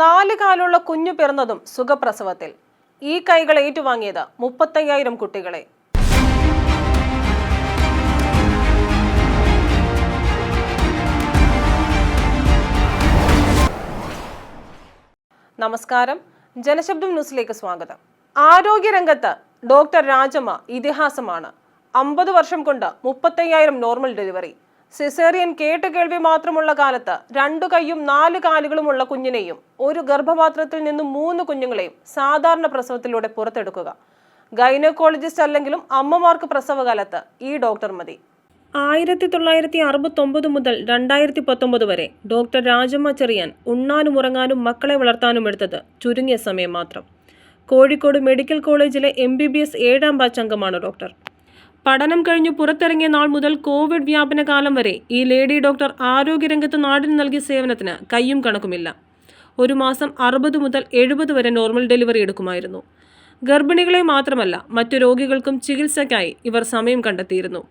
നാല് കാലുള്ള കുഞ്ഞു പിറന്നതും സുഖപ്രസവത്തിൽ. ഈ കൈകൾ ഏറ്റുവാങ്ങിയത് മുപ്പത്തയ്യായിരം കുട്ടികളെ. നമസ്കാരം. ജനശബ്ദം ന്യൂസിലേക്ക് സ്വാഗതം. ആരോഗ്യരംഗത്ത് ഡോക്ടർ രാജമ്മ ഇതിഹാസമാണ്. അമ്പത് വർഷം കൊണ്ട് മുപ്പത്തയ്യായിരം നോർമൽ ഡെലിവറി. സിസേറിയൻ കേട്ട് കേൾവി മാത്രമുള്ള കാലത്ത് രണ്ടു കൈയും നാല് കാലുകളുമുള്ള കുഞ്ഞിനെയും ഒരു ഗർഭപാത്രത്തിൽ നിന്നും മൂന്ന് കുഞ്ഞുങ്ങളെയും സാധാരണ പ്രസവത്തിലൂടെ പുറത്തെടുക്കുക. ഗൈനക്കോളജിസ്റ്റ് അല്ലെങ്കിലും അമ്മമാർക്ക് പ്രസവകാലത്ത് ഈ ഡോക്ടർ മതി. ആയിരത്തി തൊള്ളായിരത്തി അറുപത്തൊമ്പത് മുതൽ രണ്ടായിരത്തി പത്തൊമ്പത് വരെ ഡോക്ടർ രാജമ്മ ചെറിയാൻ ഉണ്ണാനും ഉറങ്ങാനും മക്കളെ വളർത്താനും എടുത്തത് ചുരുങ്ങിയ സമയം മാത്രം. കോഴിക്കോട് മെഡിക്കൽ കോളേജിലെ എം ബി ബി എസ് ഏഴാം ബാച്ച് അംഗമാണ് ഡോക്ടർ. പഠനം കഴിഞ്ഞു പുറത്തിറങ്ങിയ നാൾ മുതൽ കോവിഡ് വ്യാപന കാലം വരെ ഈ ലേഡി ഡോക്ടർ ആരോഗ്യരംഗത്ത് നാടിന് നൽകിയ സേവനത്തിന് കയ്യും കണക്കുമില്ല. ഒരു മാസം അറുപത് മുതൽ എഴുപത് വരെ നോർമൽ ഡെലിവറി എടുക്കുമായിരുന്നു. ഗർഭിണികളെ മാത്രമല്ല മറ്റു രോഗികൾക്കും ചികിത്സയ്ക്കായി ഇവർ സമയം കണ്ടെത്തിയിരുന്നു.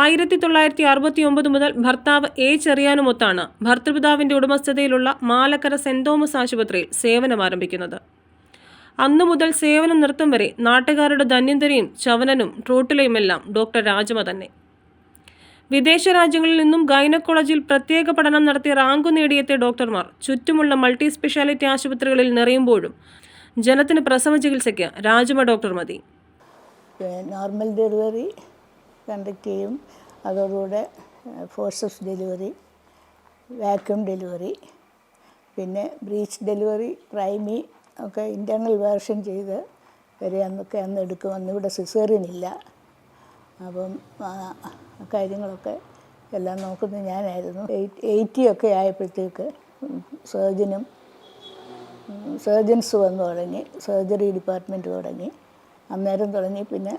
ആയിരത്തി തൊള്ളായിരത്തി അറുപത്തി ഒമ്പത് മുതൽ ഭർത്താവ് എ ചെറിയാനുമൊത്താണ് ഭർത്തൃപിതാവിന്റെ ഉടമസ്ഥതയിലുള്ള മാലക്കര സെന്റ് തോമസ് ആശുപത്രിയിൽ സേവനം ആരംഭിക്കുന്നത് അന്നു മുതൽ സേവനം നിർത്തും വരെ നാട്ടുകാരുടെ ധന്യന്തരയും ചവനനും ട്രോട്ടിലയുമെല്ലാം ഡോക്ടർ രാജമ തന്നെ. വിദേശ രാജ്യങ്ങളിൽ നിന്നും ഗൈനക്കോളജിൽ പ്രത്യേക പഠനം നടത്തി റാങ്കു നേടിയെത്തിയ ഡോക്ടർമാർ ചുറ്റുമുള്ള മൾട്ടി സ്പെഷ്യാലിറ്റി ആശുപത്രികളിൽ നിറയുമ്പോഴും ജനത്തിന് പ്രസവ ചികിത്സയ്ക്ക് രാജമ ഡോക്ടർ മതി. നോർമൽ ഡെലിവറി കണ്ടക്ട് ചെയ്യും. അതോടുകൂടെ ഫോഴ്സസ് ഡെലിവറി വാക്യൂം ഡെലിവറി പിന്നെ ബ്രീച്ച് ഡെലിവറി പ്രൈമി ഒക്കെ ഇന്റേർണൽ വേർഷൻ ചെയ്ത് വരെ അന്നൊക്കെ അന്ന് എടുക്കും. അന്നിവിടെ സിസേറിയൻ ഇല്ല. അപ്പം കാര്യങ്ങളൊക്കെ എല്ലാം നോക്കുന്നത് ഞാനായിരുന്നു. എയ്റ്റി ഒക്കെ ആയപ്പോഴത്തേക്ക് സർജനും സർജൻസ് വന്നു തുടങ്ങി. സർജറി ഡിപ്പാർട്ട്മെന്റ് തുടങ്ങി. അന്നേരം തുടങ്ങി. പിന്നെ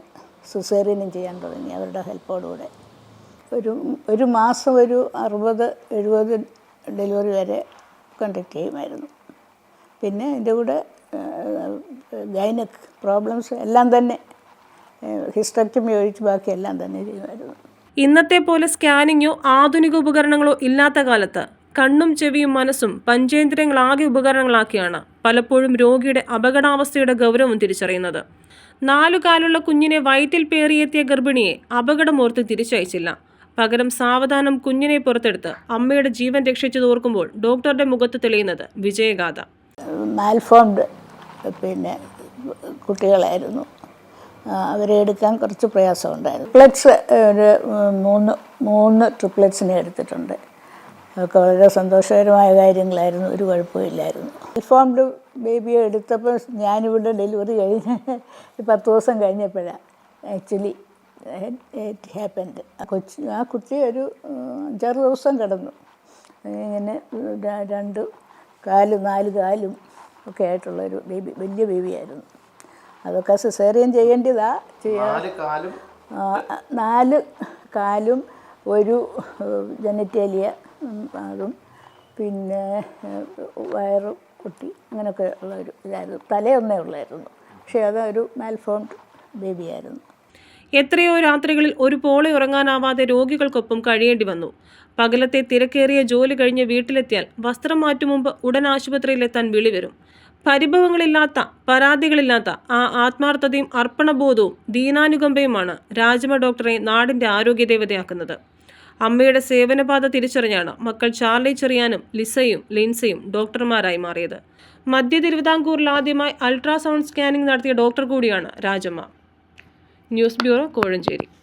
സിസേറിയനും ചെയ്യാൻ തുടങ്ങി അവരുടെ ഹെൽപ്പോടുകൂടെ. ഒരു ഒരു മാസം ഒരു അറുപത് എഴുപത് ഡെലിവറി വരെ കണ്ടക്ട് ചെയ്യുമായിരുന്നു. പിന്നെ എന്റെ കൂടെ ഗൈനക് പ്രോബ്ലംസ് എല്ലാം തന്നെ ഹിസ്റ്റക്ടമി ഒഴിച്ച് ബാക്കി എല്ലാം തന്നെ ചെയ്യുമായിരുന്നു. ഇന്നത്തെ പോലെ സ്കാനിങ്ങോ ആധുനിക ഉപകരണങ്ങളോ ഇല്ലാത്ത കാലത്ത് കണ്ണും ചെവിയും മനസ്സും പഞ്ചേന്ദ്രിയങ്ങളാകെ ഉപകരണങ്ങളാക്കിയാണ് പലപ്പോഴും രോഗിയുടെ അപകടാവസ്ഥയുടെ ഗൗരവം തിരിച്ചറിയുന്നത്. നാലു കാലുള്ള കുഞ്ഞിനെ വയറ്റിൽ പേറിയെത്തിയ ഗർഭിണിയെ അപകടമോർത്ത് തിരിച്ചയച്ചില്ല. പകരം സാവധാനം കുഞ്ഞിനെ പുറത്തെടുത്ത് അമ്മയുടെ ജീവൻ രക്ഷിച്ചു തോർക്കുമ്പോൾ ഡോക്ടറുടെ മുഖത്ത് തെളിയുന്നത് വിജയഗാഥ. മാൽഫോംഡ് പിന്നെ കുട്ടികളായിരുന്നു. അവരെ എടുക്കാൻ കുറച്ച് പ്രയാസമുണ്ടായിരുന്നു. ട്രിപ്ലറ്റ്സ് ഒരു മൂന്ന് മൂന്ന് ട്രിപ്ലറ്റ്സിനെ എടുത്തിട്ടുണ്ട്. അതൊക്കെ വളരെ സന്തോഷകരമായ കാര്യങ്ങളായിരുന്നു. ഒരു കുഴപ്പമില്ലായിരുന്നു. ഇൻഫോംഡ് ബേബിയെ എടുത്തപ്പോൾ ഞാനിവിടെ ഡെലിവറി കഴിഞ്ഞ് പത്ത് ദിവസം കഴിഞ്ഞപ്പോഴാണ് ആക്ച്വലി ഇറ്റ് ഹാപ്പൻഡ് കൊച്ചു ആ കുട്ടി ഒരു അഞ്ചാറ് ദിവസം കിടന്നു. ഇങ്ങനെ രണ്ട് കാലും നാല് കാലും ഒക്കെ ആയിട്ടുള്ളൊരു ബേബി വലിയ ബേബിയായിരുന്നു. അതൊക്കെ സിസേറിയൻ ചെയ്യേണ്ടതാ. ചെയ്യാ. നാല് കാലും. നാല് കാലും ഒരു ജനറ്റേലിയ അതും പിന്നെ വയറ് കുട്ടി അങ്ങനെയൊക്കെ ഉള്ള ഒരു ഇതായിരുന്നു. തലയൊന്നേ ഉള്ളായിരുന്നു. പക്ഷേ അതൊരു മാൽഫോംഡ് ബേബിയായിരുന്നു എത്രയോ രാത്രികളിൽ ഒരു പോളെ ഉറങ്ങാനാവാതെ രോഗികൾക്കൊപ്പം കഴിയേണ്ടി വന്നു. പകലത്തെ തിരക്കേറിയ ജോലി കഴിഞ്ഞ് വീട്ടിലെത്തിയാൽ വസ്ത്രം മാറ്റും മുമ്പ് ഉടൻ ആശുപത്രിയിലെത്താൻ വിളി വരും. പരിഭവങ്ങളില്ലാത്ത പരാതികളില്ലാത്ത ആ ആത്മാർത്ഥതയും അർപ്പണബോധവും ദീനാനുകമ്പയുമാണ് രാജമ ഡോക്ടറെ നാടിന്റെ ആരോഗ്യദേവതയാക്കുന്നത്. അമ്മയുടെ സേവനപാത തിരിച്ചറിഞ്ഞാണ് മക്കൾ ചാർലി ചെറിയാനും ലിസയും ലിൻസയും ഡോക്ടർമാരായി മാറിയത്. മധ്യ തിരുവിതാംകൂറിൽ ആദ്യമായി അൾട്രാസൗണ്ട് സ്കാനിംഗ് നടത്തിയ ഡോക്ടർ കൂടിയാണ് രാജമ്മ. News bureau Kozhencherry